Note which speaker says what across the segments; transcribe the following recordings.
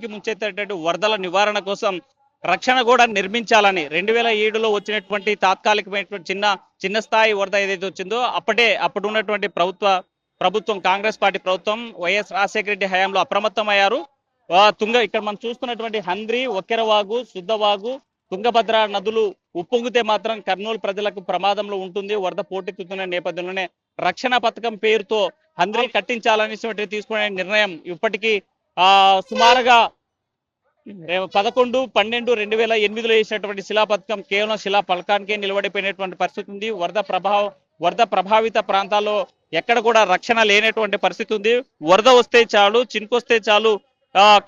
Speaker 1: మురికి ముంచెత్తేటటువంటి వరదల నివారణ కోసం రక్షణ కూడా నిర్మించాలని రెండు వేల ఏడులో వచ్చినటువంటి తాత్కాలికమైనటువంటి చిన్న చిన్న స్థాయి వరద ఏదైతే వచ్చిందో అప్పటే అప్పుడు ఉన్నటువంటి ప్రభుత్వ ప్రభుత్వం కాంగ్రెస్ పార్టీ ప్రభుత్వం వైఎస్ రాజశేఖర రెడ్డి హయాంలో అప్రమత్తమయ్యారు. అయ్యారు తుంగ ఇక్కడ మనం చూస్తున్నటువంటి హంద్రి ఒక్కెరవాగు శుద్ధవాగు తుంగభద్ర నదులు ఉప్పొంగితే మాత్రం కర్నూలు ప్రజలకు ప్రమాదంలో ఉంటుంది వరద పోటెత్తుతున్న నేపథ్యంలోనే రక్షణ పథకం పేరుతో హంద్రి కట్టించాలని తీసుకునే నిర్ణయం ఇప్పటికీ సుమారుగా పదకొండు పన్నెండు రెండు వేల ఎనిమిదిలో వేసినటువంటి శిలా పథకం కేవలం శిలా పలకానికే నిలబడిపోయినటువంటి పరిస్థితి ఉంది. వరద ప్రభావం వరద ప్రభావిత ప్రాంతాల్లో ఎక్కడ కూడా రక్షణ లేనటువంటి పరిస్థితి ఉంది. వరద వస్తే చాలు చినుకొస్తే చాలు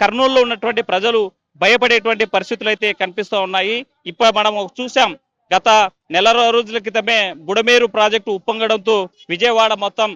Speaker 1: కర్నూలులో ఉన్నటువంటి ప్రజలు భయపడేటువంటి పరిస్థితులు అయితే కనిపిస్తూ ఉన్నాయి. ఇప్పుడు మనం చూసాం గత నెల రోజుల క్రితమే బుడమేరు ప్రాజెక్టు ఉప్పొంగడంతో విజయవాడ మొత్తం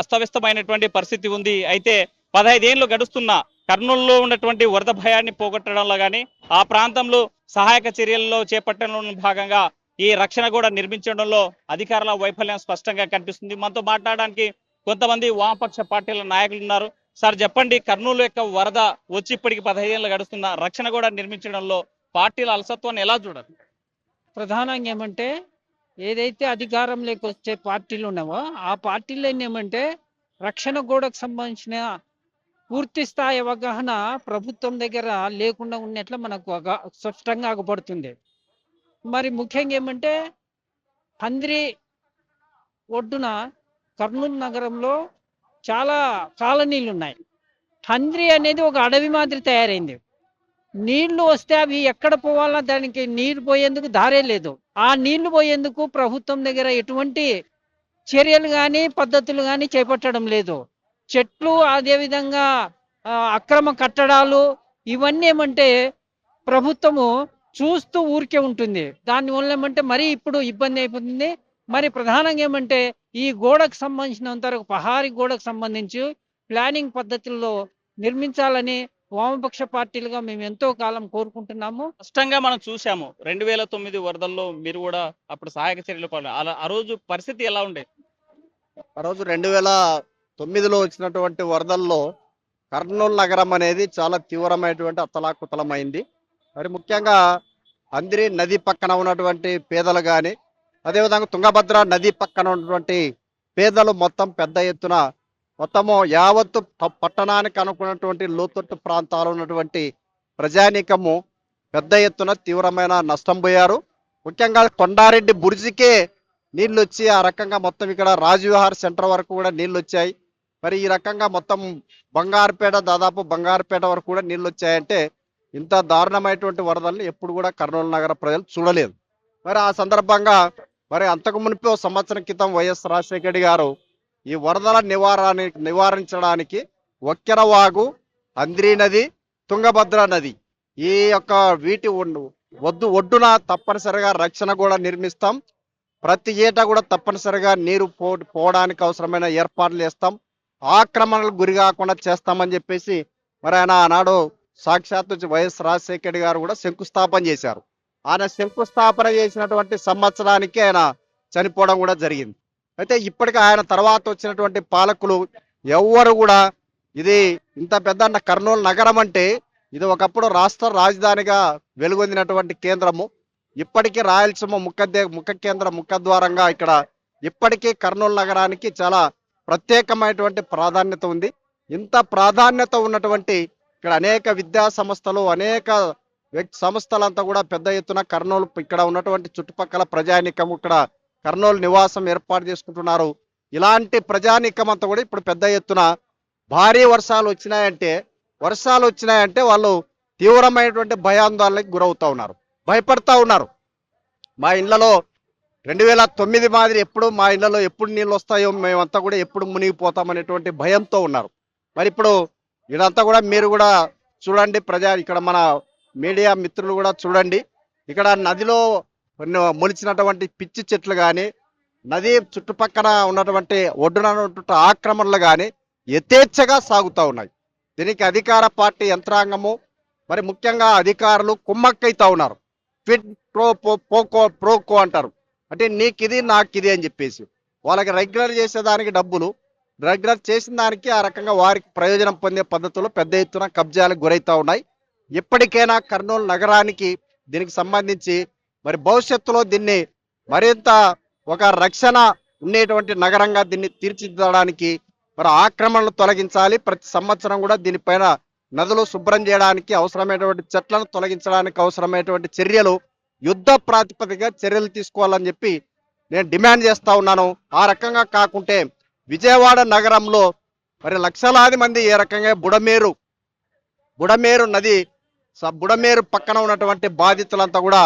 Speaker 1: అస్తవ్యస్తమైనటువంటి పరిస్థితి ఉంది. అయితే పదహైదేళ్ళు గడుస్తున్న కర్నూలులో ఉన్నటువంటి వరద భయాన్ని పోగొట్టడంలో కానీ ఆ ప్రాంతంలో సహాయక చర్యల్లో చేపట్టడంలో భాగంగా ఈ రక్షణ కూడా నిర్మించడంలో అధికారుల వైఫల్యం స్పష్టంగా కనిపిస్తుంది. మనతో మాట్లాడడానికి కొంతమంది వామపక్ష పార్టీల నాయకులు ఉన్నారు. సార్ చెప్పండి కర్నూలు యొక్క వరద వచ్చి ఇప్పటికి పదహైదేళ్ళు గడుస్తున్న రక్షణ కూడా నిర్మించడంలో పార్టీల అలసత్వాన్ని ఎలా చూడాలి?
Speaker 2: ప్రధానంగా ఏమంటే ఏదైతే అధికారంలోకి వచ్చే పార్టీలు ఉన్నావో ఆ పార్టీలు ఏమంటే రక్షణ గోడకు సంబంధించిన పూర్తి స్థాయి అవగాహన ప్రభుత్వం దగ్గర లేకుండా ఉన్నట్లు మనకు స్పష్టంగా అగపడుతుంది మరి ముఖ్యంగా ఏమంటే హంద్రి ఒడ్డున కర్నూలు నగరంలో చాలా కాలనీలు ఉన్నాయి హంద్రి అనేది ఒక అడవి మాదిరి తయారైంది. నీళ్ళు వస్తే అవి ఎక్కడ పోవాలన్నా దానికి నీళ్ళు పోయేందుకు దారే లేదు. ఆ నీళ్ళు పోయేందుకు ప్రభుత్వం దగ్గర ఎటువంటి చర్యలు కానీ పద్ధతులు కానీ చేపట్టడం లేదు. చెట్లు అదేవిధంగా అక్రమ కట్టడాలు ఇవన్నీ ఏమంటే ప్రభుత్వము చూస్తూ ఊరికే ఉంటుంది. దానివల్ల ఏమంటే మరీ ఇప్పుడు ఇబ్బంది అయిపోతుంది. మరి ప్రధానంగా ఏమంటే ఈ గోడకు సంబంధించినంత వరకు పహారీ గోడకు సంబంధించి ప్లానింగ్ పద్ధతుల్లో నిర్మించాలని వామపక్ష పార్టీలుగా మేము ఎంతో కాలం కోరుకుంటున్నాము.
Speaker 1: స్పష్టంగా మనం చూసాము రెండు వేల తొమ్మిది వరదల్లో మీరు కూడా అప్పుడు సహాయక చర్యలు ఆ రోజు పరిస్థితి ఎలా ఉండే?
Speaker 3: ఆ రోజు రెండు వేల తొమ్మిదిలో వచ్చినటువంటి వరదల్లో కర్నూలు నగరం అనేది చాలా తీవ్రమైనటువంటి అత్తలాకుతలమైంది. మరి ముఖ్యంగా అందిరి నది పక్కన ఉన్నటువంటి పేదలు కానీ అదేవిధంగా తుంగభద్ర నది పక్కన ఉన్నటువంటి పేదలు మొత్తం పెద్ద ఎత్తున మొత్తము యావత్తు పట్టణానికి అనుకున్నటువంటి లోతట్టు ప్రాంతాలు ఉన్నటువంటి ప్రజానీకము పెద్ద ఎత్తున తీవ్రమైన నష్టం పోయారు. ముఖ్యంగా కొండారెడ్డి బుర్జికే నీళ్ళు వచ్చి ఆ రకంగా మొత్తం ఇక్కడ రాజవిహార్ సెంటర్ వరకు కూడా నీళ్ళు వచ్చాయి మరి ఈ రకంగా మొత్తం బంగారుపేట దాదాపు బంగారుపేట వరకు కూడా నీళ్ళు వచ్చాయంటే ఇంత దారుణమైనటువంటి వరదల్ని ఎప్పుడు కూడా కర్నూలు నగర ప్రజలు చూడలేదు. మరి ఆ సందర్భంగా మరి అంతకు మునిపి సంవత్సరం క్రితం వైఎస్ రాజశేఖర గారు ఈ వరదల నివారణ నివారించడానికి ఒక్కెరవాగు అంద్రీ నది తుంగభద్ర నది ఈ యొక్క వీటి ఒడ్డు- వద్దు ఒడ్డున తప్పనిసరిగా రక్షణ కూడా నిర్మిస్తాం. ప్రతి ఏటా కూడా తప్పనిసరిగా నీరు పో పోవడానికి అవసరమైన ఏర్పాట్లు చేస్తాం. ఆక్రమణలకు గురి కాకుండా చేస్తామని చెప్పేసి మరి ఆయన ఆనాడు సాక్షాత్తు వైఎస్ రాజశేఖర్ గారు కూడా శంకుస్థాపన చేశారు. ఆయన శంకుస్థాపన చేసినటువంటి సంవత్సరానికి ఆయన చనిపోవడం కూడా జరిగింది. అయితే ఇప్పటికి ఆయన తర్వాత వచ్చినటువంటి పాలకులు ఎవ్వరు కూడా ఇది ఇంత పెద్ద కర్నూలు నగరం అంటే ఇది ఒకప్పుడు రాష్ట్ర రాజధానిగా వెలుగొందినటువంటి కేంద్రము. ఇప్పటికీ రాయలసీమ ముఖ ముఖ కేంద్ర ముఖద్వారంగా ఇక్కడ ఇప్పటికీ కర్నూలు నగరానికి చాలా ప్రత్యేకమైనటువంటి ప్రాధాన్యత ఉంది. ఇంత ప్రాధాన్యత ఉన్నటువంటి ఇక్కడ అనేక విద్యా సంస్థలు అనేక వ్యక్తి సంస్థలంతా కూడా పెద్ద ఎత్తున కర్నూలు ఇక్కడ ఉన్నటువంటి చుట్టుపక్కల ప్రజానీకం ఇక్కడ కర్నూలు నివాసం ఏర్పాటు చేసుకుంటున్నారు. ఇలాంటి ప్రజానీకం అంతా కూడా ఇప్పుడు పెద్ద ఎత్తున భారీ వర్షాలు వచ్చినాయంటే వర్షాలు వచ్చినాయంటే వాళ్ళు తీవ్రమైనటువంటి భయాందోళనకి గురవుతూ ఉన్నారు. భయపడతా ఉన్నారు. మా ఇళ్ళలో రెండు వేల తొమ్మిది మాదిరి ఎప్పుడు మా ఇళ్ళలో ఎప్పుడు నీళ్ళు వస్తాయో మేమంతా కూడా ఎప్పుడు మునిగిపోతామనేటువంటి భయంతో ఉన్నారు. మరి ఇప్పుడు ఇదంతా కూడా మీరు కూడా చూడండి ప్రజా ఇక్కడ మన మీడియా మిత్రులు కూడా చూడండి. ఇక్కడ నదిలో మొలిచినటువంటి పిచ్చి చెట్లు కానీ నది చుట్టుపక్కల ఉన్నటువంటి ఒడ్డున ఉన్నటువంటి ఆక్రమణలు కానీ యథేచ్ఛగా సాగుతూ ఉన్నాయి. దీనికి అధికార పార్టీ యంత్రాంగము మరి ముఖ్యంగా అధికారులు కుమ్మక్కైతా ఉన్నారు. ఫిట్ ప్రో పోకో ప్రోకో అంటారు. అంటే నీకు ఇది నాకు ఇది అని చెప్పేసి. వాళ్ళకి రెగ్యులర్ చేసేదానికి డబ్బులు. రెగ్యులర్ చేసిన దానికి ఆ రకంగా వారికి ప్రయోజనం పొందే పద్ధతిలో పెద్ద ఎత్తున కబ్జాలకు గురవుతూ ఉన్నాయి. ఇప్పటికైనా కర్నూలు నగరానికి దీనికి సంబంధించి మరి భవిష్యత్తులో దీన్ని మరింత ఒక రక్షణ ఉండేటువంటి నగరంగా దీన్ని తీర్చిదిద్దడానికి మరి ఆక్రమణలు తొలగించాలి. ప్రతి సంవత్సరం కూడా దీనిపైన నదులు శుభ్రం చేయడానికి అవసరమైనటువంటి చెట్లను తొలగించడానికి అవసరమైనటువంటి చర్యలు యుద్ధ ప్రాతిపదికగా చర్యలు తీసుకోవాలని చెప్పి నేను డిమాండ్ చేస్తా ఉన్నాను. ఆ రకంగా కాకుంటే విజయవాడ నగరంలో మరి లక్షలాది మంది ఏ రకంగా బుడమేరు బుడమేరు నది బుడమేరు పక్కన ఉన్నటువంటి బాధితులంతా కూడా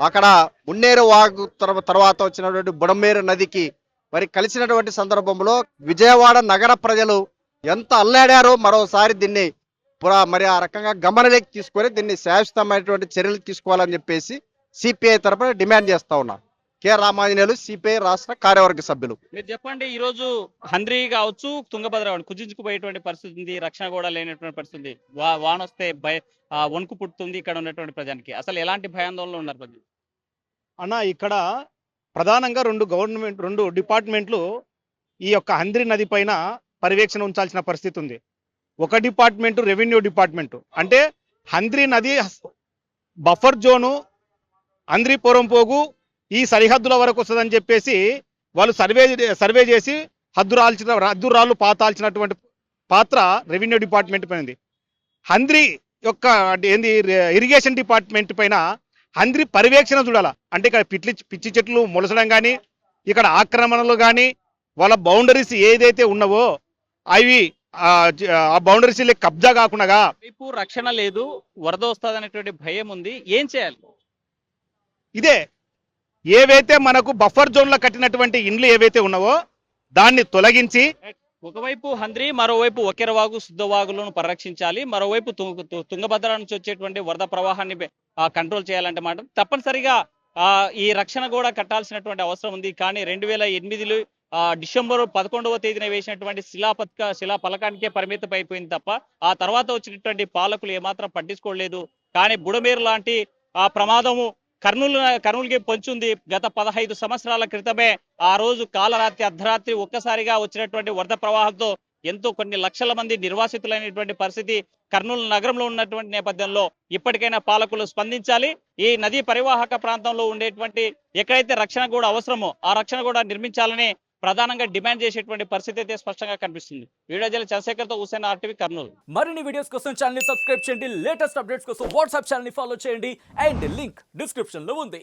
Speaker 3: అక్కడ మున్నేరు వాగు తర్వాత వచ్చినటువంటి బుడమేరు నదికి మరి కలిసినటువంటి సందర్భంలో విజయవాడ నగర ప్రజలు ఎంత అల్లాడారో మరోసారి దీన్ని మరి ఆ రకంగా గమనలోకి తీసుకొని దీన్ని శాశ్వతమైనటువంటి చర్యలు తీసుకోవాలని చెప్పేసి సిపిఐ తరపున డిమాండ్ చేస్తా ఉన్నారు. కె రామాంజనేయులు సిపిఐ రాష్ట్ర కార్యవర్గ సభ్యులు.
Speaker 1: మీరు చెప్పండి ఈ రోజు హంద్రి కావచ్చు తుంగభద్ర కావచ్చు కుజించుకుపోయేటువంటి పరిస్థితి ఉంది రక్షణ కూడా లేనటువంటి పరిస్థితి ఉంది. వా- వాన వస్తే భయ వణుకు పుట్టుతుంది ఇక్కడ ఉన్నటువంటి ప్రజానికి అసలు ఎలాంటి భయాందోళనలో ఉన్నారు ప్రజలు?
Speaker 4: అన్న ఇక్కడ ప్రధానంగా రెండు గవర్నమెంట్ రెండు డిపార్ట్మెంట్లు ఈ యొక్క హంద్రి నది పైన పర్యవేక్షణ ఉంచాల్సిన పరిస్థితి ఉంది. ఒక డిపార్ట్మెంట్ రెవెన్యూ డిపార్ట్మెంట్. అంటే హంద్రి నది బఫర్ జోను హంద్రి పోగు ఈ సరిహద్దుల వరకు వస్తుందని చెప్పేసి వాళ్ళు సర్వే సర్వే చేసి హద్దు రాల్చిన హద్దు రాళ్ళు పాతాల్చినటువంటి పాత్ర రెవెన్యూ డిపార్ట్మెంట్ పైన ఉంది. హంద్రి యొక్క ఏంది ఇరిగేషన్ డిపార్ట్మెంట్ పైన హంద్రి పర్యవేక్షణ చూడాల. అంటే ఇక్కడ పిట్లి పిచ్చి చెట్లు మొలసడం కానీ ఇక్కడ ఆక్రమణలు కానీ వాళ్ళ బౌండరీస్ ఏదైతే ఉన్నవో అవి ఆ బౌండరీస్ కబ్జా కాకుండా
Speaker 1: వైపు రక్షణ లేదు వరద వస్తుంది అనేటువంటి భయం ఉంది. ఏం చేయాలి?
Speaker 4: ఇదే ఏవైతే మనకు బఫర్ జోన్లో కట్టినటువంటి ఇండ్లు ఏవైతే ఉన్నావో దాన్ని తొలగించి
Speaker 1: ఒకవైపు హంద్రి మరోవైపు ఒకెరవాగు శుద్ధవాగులను పరిరక్షించాలి. మరోవైపు తుంగభద్ర నుంచి వచ్చేటువంటి వరద ప్రవాహాన్ని కంట్రోల్ చేయాలంటే మాట తప్పనిసరిగా ఆ, ఈ రక్షణ కూడా కట్టాల్సినటువంటి అవసరం ఉంది. కానీ రెండు వేల ఎనిమిదిలో డిసెంబర్ పదకొండవ తేదీన వేసినటువంటి శిలా పథక శిలా పలకానికే పరిమితం అయిపోయింది తప్ప ఆ తర్వాత వచ్చినటువంటి పాలకులు ఏమాత్రం పట్టించుకోలేదు. కానీ బుడమేరు లాంటి ఆ ప్రమాదము కర్నూలు కర్నూలుకి పొంచుంది. గత పదహైదు సంవత్సరాల క్రితమే ఆ రోజు కాలరాత్రి అర్ధరాత్రి ఒక్కసారిగా వచ్చినటువంటి వరద ప్రవాహంతో ఎంతో కొన్ని లక్షల మంది నిర్వాసితులైనటువంటి పరిస్థితి కర్నూలు నగరంలో ఉన్నటువంటి నేపథ్యంలో ఇప్పటికైనా పాలకులు స్పందించాలి. ఈ నదీ పరివాహక ప్రాంతంలో ఉండేటువంటి ఎక్కడైతే రక్షణ కూడా అవసరమో ఆ రక్షణ కూడా నిర్మించాలని ప్రధానంగా డిమాండ్ చేసేటువంటి పరిస్థితి అయితే స్పష్టంగా కనిపిస్తుంది. వీడియో జల చంద్రశేఖర్తో హుసేన్ ఆర్టీవీ కర్నూలు.
Speaker 5: మరిన్ని వీడియోస్ కోసం ఛానల్ సబ్స్క్రైబ్ చేయండి. లేటెస్ట్ అప్డేట్స్ కోసం వాట్సాప్ ఛానల్ని ఫాలో చేయండి. అండ్ లింక్ డిస్క్రిప్షన్లో ఉంది.